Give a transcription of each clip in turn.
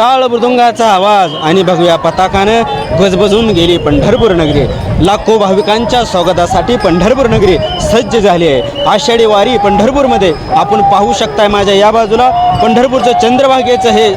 टाळ मृदुंगाचा आवाज आणि भगव्या पताकानं गजबजून गेली पंढरपूर नगरी. लाखो भाविकांच्या स्वागतासाठी पंढरपूर नगरी सज्ज झाली आहे. आषाढी वारी पंढरपूरमध्ये आपण पाहू शकताय माझ्या या बाजूला पंढरपूरचं चंद्रभागेचं हे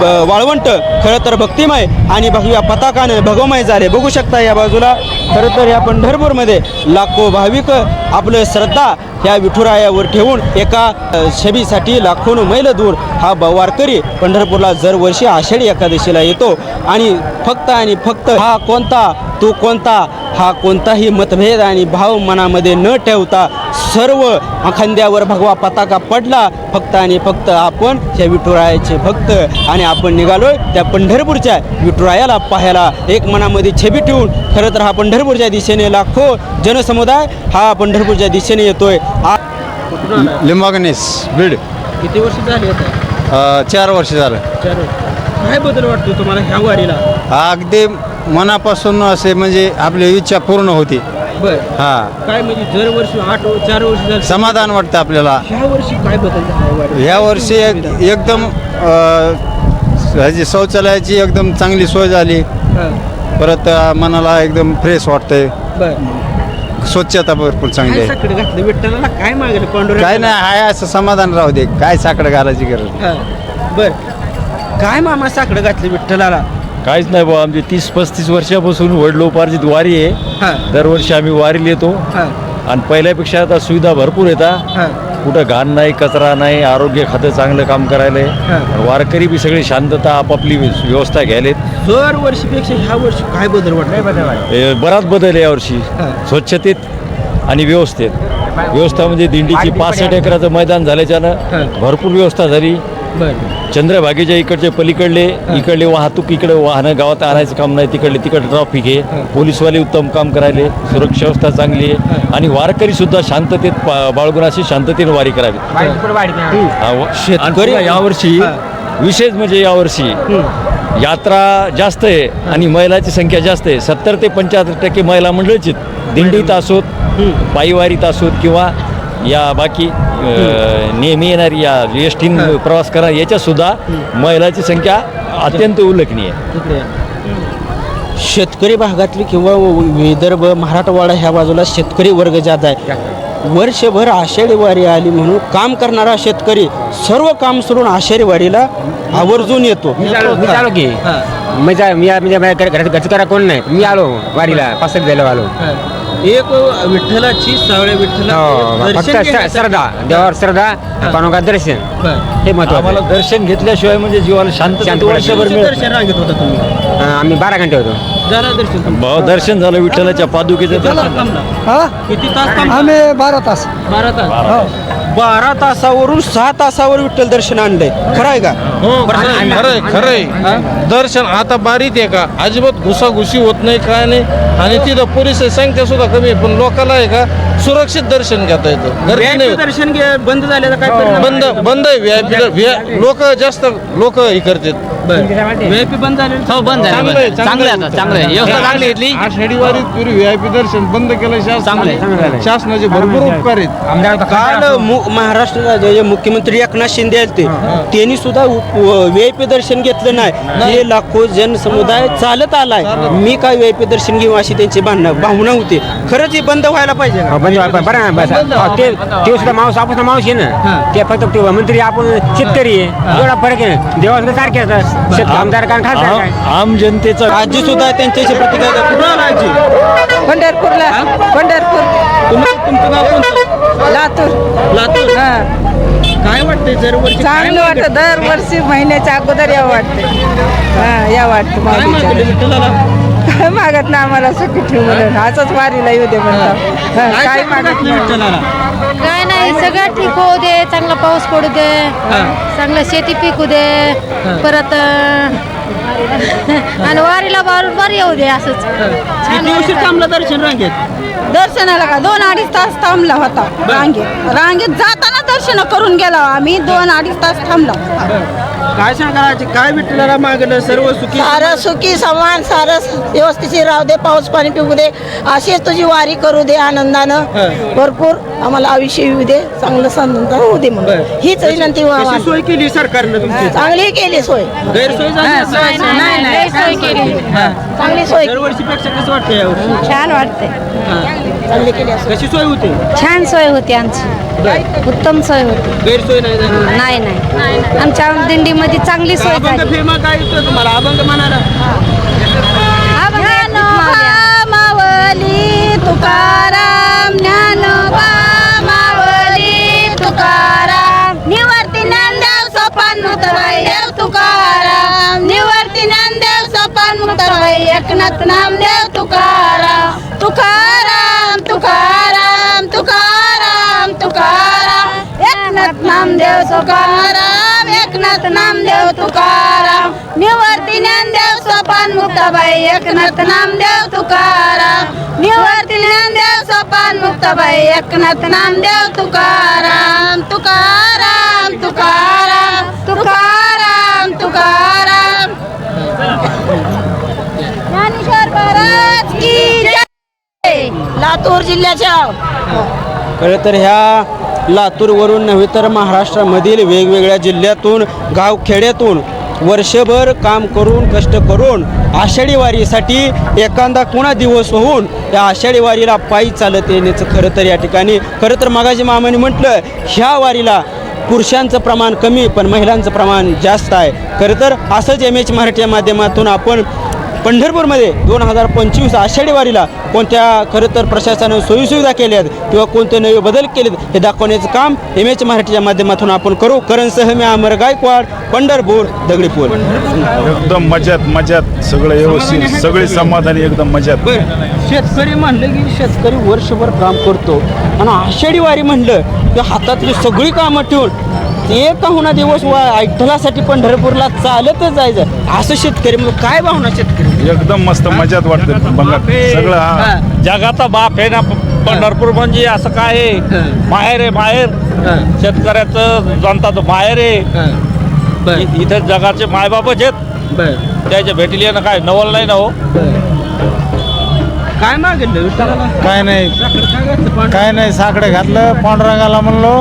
ब- वाळवंट खरं तर भक्तिमय आणि भगव्या पताकानं भगवमय झाले. बघू शकता या बाजूला. खरं तर या पंढरपूरमध्ये लाखो भाविक आपलं श्रद्धा या विठुरायावर ठेवून एका शबीसाठी लाखोन मैल दूर हा वारकरी पंढरपूरला दरवर्षी आषाढी एकादशीला येतो. आणि फक्त आणि फक्त हा कोणता तो कोणता हा कोणताही मतभेद आणि भाव मनामध्ये न ठेवता सर्व खांद्यावर भगवा पताका पडला फक्त आणि फक्त आपण त्या विठुरायाचे भक्त आणि आपण निघालोय त्या पंढरपूरच्या विठुरायाला पाहायला. एक मनामध्ये छबी ठेवून खरं तर हा पंढरपूरच्या दिशेने लाखो जनसमुदाय हा पंढरपूरच्या दिशेने येतोय. आ- लिंबागणेश बीड. किती वर्ष झाली चार वर्ष झालं. काय बदल वाटतो तुम्हाला ह्या वारीला? अगदी मनापासून असे म्हणजे आपली इच्छा पूर्ण होती. बर. हा. काय म्हणजे दरवर्षी आठ चार वर्ष झाली समाधान वाटतं आपल्याला. ह्या वर्षी काय बदल झाला? ह्या वर्षी एक एकदम अ, ह्याची शौचालयाची एकदम चांगली सोय झाली. हा, परत अ, मनाला एकदम फ्रेश वाटतंय. बर. स्वच्छता भरपूर चांगली काय आहे. साकडं घातलं? विठ्ठलाला काय मागलं? काय नाही हाय असं समाधान राहू दे. काय साकडं घालायची गरज नाही. हा, बर. काय मामा साकडं घातलं विठ्ठलाला? काहीच नाही बाबा आमची तीस पस्तीस वर्षापासून वडलोपार्जित वारी आहे. दरवर्षी आम्ही वारीला येतो. हा. आणि पहिल्यापेक्षा आता सुविधा भरपूर येतात कुठं घाण नाही कचरा नाही आरोग्य खातं चांगलं काम करायला. आहे वारकरी बी सगळी शांतता आपापली व्यवस्था घ्यायलेत. दर वर्षीपेक्षा ह्या वर्षी काय बदल वाटत बराच बदल आहे यावर्षी. स्वच्छतेत आणि व्यवस्थेत. व्यवस्था म्हणजे दिंडीची पासष्ट एकराचं मैदान. झाल्याच्यानं भरपूर व्यवस्था झाली. बर. चंद्रभागेच्या इकडचे पलीकडले इकडले वाहतूक इकडे वाहनं गावात आणायचं काम नाही तिकडले तिकडे ट्रॉफिक आहे. पोलीसवाले उत्तम काम करायले सुरक्षा व्यवस्था चांगली आहे. आणि वारकरी सुद्धा शांततेत बाळगून अशी शांततेने वारी करावी. पुन्हा यावर्षी. विशेष म्हणजे यावर्षी यात्रा जास्त आहे आणि महिलाची संख्या जास्त आहे. सत्तर ते पंच्याहत्तर टक्के महिला मंडळीच आहेत. दिंडीत असोत पायीवारीत असोत किंवा या बाकी नेहमी येणारी या एस टी प्रवास करणार याच्यात सुद्धा महिलाची संख्या अत्यंत उल्लेखनीय आहे. शेतकरी भागातली किंवा विदर्भ मराठवाडा ह्या बाजूला शेतकरी वर्ग जात आहे. वर्षभर आषाढी वारी आली म्हणून काम करणारा शेतकरी सर्व काम सोडून आषाढी वारीला आवर्जून येतो. मी आलो की. मी म्हणजे घरचं करा कोण नाही? मी आलो वारीला पाच सात गेलो आलो. एक विठ्ठलाची सावळ्या विठ्ठला हो, फक्त दर्शन श्र- घेण्यासाठी- श्रद्धा देवावर श्रद्धा पानोगा दर्शन. बरं. हे महत्वाचं आम्हाला आहे. दर्शन घेतल्याशिवाय म्हणजे जीवाला शांत शांत वर्षभर किती मिळत दर्शन रांगेत होता तुम्ही. हा, आम्ही बारा घंटे होतो. दर्शन दर्शन झालं विठ्ठलाच्या पादुकेचं किती तास दर्शन. झालं. थांबला? हा? किती तास थांबला? आम्ही बारा तास. बारा तास. बारा तासावरून सहा तासावर विठ्ठल दर्शन आणलंय. खरं आहे का खरंय खरंय दर्शन आता बारीत आहे का? अजिबात घुसाघुसी होत नाही काय नाही. आणि तिथं पोलीस संख्या सुद्धा कमी आहे पण लोकांना आहे का? सुरक्षित दर्शन घेता येतं. गर्दी नाही VIP होत. दर्शन घे बंद झाल्याचा काय परिणाम बंद बंद आहे व्ही लोक जास्त लोक हे करतात. व्हीआयपी बंद झाले हो बंद झालं चांगलं आहे, बंद. चांगलं आहे आता चांगलं आहे. व्यवस्था चांगली घेतली. आषाढी वारीत पुरी व्हीआयपी दर्शन बंद केलं चांगलं आहे, चांगलं आहे. शासनाचे भरपूर उपकार आहेत. काल. मु- महाराष्ट्र राज्याचे मुख्यमंत्री एकनाथ शिंदे आलते त्यांनी सुद्धा व्हीआयपी दर्शन घेतलं नाही. हे लाखो जनसमुदाय चालत आलाय. मी काय व्हीआयपी दर्शन घेऊ अशी त्यांची भावना भावना होती. खरंच हे बंद व्हायला पाहिजे? बंद व्हायला. बरं बस. हो, ते ते सुद्धा माणूस आपण माणूस आहे ना. ते फक्त ते मंत्री आपण शेतकरी आहे. एवढा फरक आहे. देवाला सारखे असतात शेत आमदार काय खासदार काय आम- आम जनतेचा आजी सुद्धा त्यांच्याशी प्रतिक्रिया द्या. कुठं आला आजी? पंढरपूरला. पंढरपूर. तुमचं गाव कोणतं? लातूर. लातूर? हा. काय वाटतंय दरवर्षी काय चांगलं वाटतं दरवर्षी महिन्याच्या अगोदर या वाटते हा या वाटतं काय मागवलं माऊलीच्या विठ्ठलाला काय मागत ना आम्हाला सुखी ठेव म्हणून. असंच वारीला येऊ दे म्हणतात. हा, काय मागत नाही. विठ्ठलाला? काय सगळं ठीक होऊ दे चांगला पाऊस पडू दे चांगलं शेती पिकू दे परत आणि वारीला बरोबर येऊ दे असंच. छान किती उशीर. थांबलं दर्शन रांगेत? दर्शनाला का? दोन अडीच तास थांबला होता रांगेत. रांगेत जाताना दर्शन करून गेलो आम्ही दोन अडीच तास थांबला होता. काय सांगा काय विठ्ठलाला मागणं सर्व सुखी सारं सुखी समान सारं व्यवस्थित राहू दे पाऊस पाणी पिऊ दे. अशीच तुझी वारी करू दे आनंदानं. भरपूर आम्हाला आयुष्य येऊ दे चांगलं संत होऊ दे म्हणून. हीच विनंती कशी. सोय केली सरकारनं तुमची? चांगली केली सोय. गैरसोय झाली? नाही नाही सोय केली. चांगली सोय. दरवर्षीपेक्षा कसं वाटतं यावर्षी छान वाटते चांगली केली असं. कशी सोय होते? छान सोय होती आमची. उत्तम सोय होती. गैरसोय नाही झाली? नाही नाही. आमच्या दिंडीमध्ये चांगली सोय अभंग झाली. फेमा काय येतं तुम्हाला? अभंग म्हणाला. मावली तुकाराम ज्ञानोबा मावली तुकाराम. निवर्ती सोपान तुकाराम. निवर्ती सोपान एकनाथ नामदेव तुकाराम. नामदेव तुकाराम एकनाथ नामदेव तुकाराम निवर्ती ज्ञानदेव सोपान मुक्ताबाई एकनाथ नामदेव तुकाराम निवर्ती ज्ञानदेव सोपान मुक्ताबाई एकनाथ नामदेव तुकाराम तुकाराम तुकाराम तुकाराम तुकाराम. ज्ञानेश्वर महाराज की जय. लातूर जिल्ह्याच्या खरं तर ह्या लातूरवरून नव्हे तर महाराष्ट्रामधील वेगवेगळ्या जिल्ह्यातून गावखेड्यातून वर्षभर काम करून कष्ट करून आषाढी वारीसाठी एखादा कुणा दिवस होऊन या आषाढी वारीला पायी चालत येण्याचं खरं तर या ठिकाणी खरं तर मागाजी मामाने म्हटलं ह्या वारीला पुरुषांचं प्रमाण कमी पण महिलांचं प्रमाण जास्त आहे. खरं तर असंच एम एच मराठी माध्यमातून आपण पंढरपूरमध्ये दोन हजार पंचवीस आषाढी वारीला कोणत्या खरं तर प्रशासनानं सोयीसुविधा केल्यात किंवा कोणते नवे बदल केलेत हे दाखवण्याचं काम एम एच मराठीच्या माध्यमातून आपण करू. करणसह मी अमर गायकवाड पंढरपूर दगडीपूर एकदम मजात मजात सगळं व्यवस्थित सगळे समाधानी एकदम मजात शेतकरी म्हणलं की शेतकरी वर्षभर काम करतो. आणि आषाढी वारी म्हणलं की हातातली सगळी कामं ठेवून एक होणा दिवस वा ऐठलासाठी पंढरपूरला चालतच जायचं. असं शेतकरी मग काय भावना शेतकरी? एकदम मस्त मजात वाटते. सगळं जगाचा बाप आहे ना पंढरपूर म्हणजे असं काय आहे? माहेर आहे माहेर शेतकऱ्याचं जनताचं माहेर आहे. इथं जगाचे मायबापच आहेत. त्याच्या भेटीला ना काय नवल नाही ना हो? काय मागितलं काय नाही. साखर काय नाही साकडे घातलं पांडुरंगाला म्हणलो.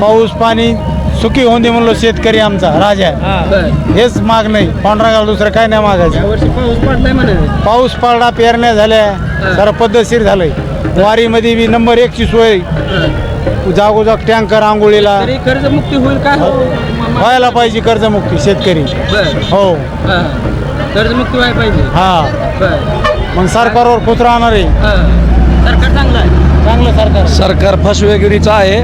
पाऊस पाणी सुखी होऊन दे म्हणलो शेतकरी आमचा राजा हेच माग नाही. पांडुरंगाला दुसरं काय नाही मागायचं. पाऊस पडला पेरण्या झाल्या. जरा पद्धतशीर झालंय. वारीमध्ये बी नंबर एकची सोय. जागोजाग टँकर आंघोळीला. तरी कर्जमुक्ती होईल का? व्हायला पाहिजे कर्जमुक्ती शेतकरी. हो. हां. कर्जमुक्ती व्हायला पाहिजे. हा. मग सरकारवर कुत्र राहणार आहे. हां. सरकार चांगलं आहे. चांगलं सरकार सरकार फसवेगिरीचं आहे.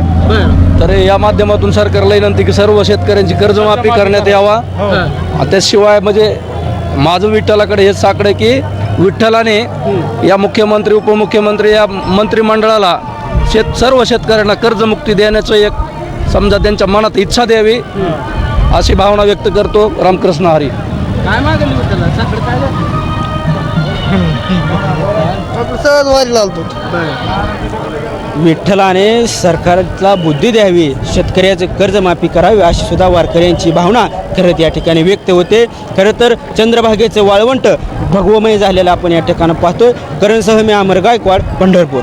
तर या माध्यमातून सरकारला विनंती की सर्व शेतकऱ्यांची कर्जमाफी करण्यात यावा. हां. त्याशिवाय म्हणजे माझं विठ्ठलाकडे हेच साकडं की विठ्ठलाने या मुख्यमंत्री उपमुख्यमंत्री या मंत्रिमंडळाला शेत सर्व शेतकऱ्यांना कर्जमुक्ती देण्याचं एक समजा त्यांच्या मनात इच्छा द्यावी अशी भावना व्यक्त करतो रामकृष्ण हरी. काय? सहज वारी लावतो. विठ्ठलाने सरकारला बुद्धी द्यावी शेतकऱ्याचे कर्जमाफी करावी अशी सुद्धा वारकऱ्यांची भावना खरंच या ठिकाणी व्यक्त होते. खरं तर चंद्रभागेचं वाळवंट भगवमय झालेलं आपण या ठिकाणी पाहतोय करणसह मी अमर गायकवाड पंढरपूर.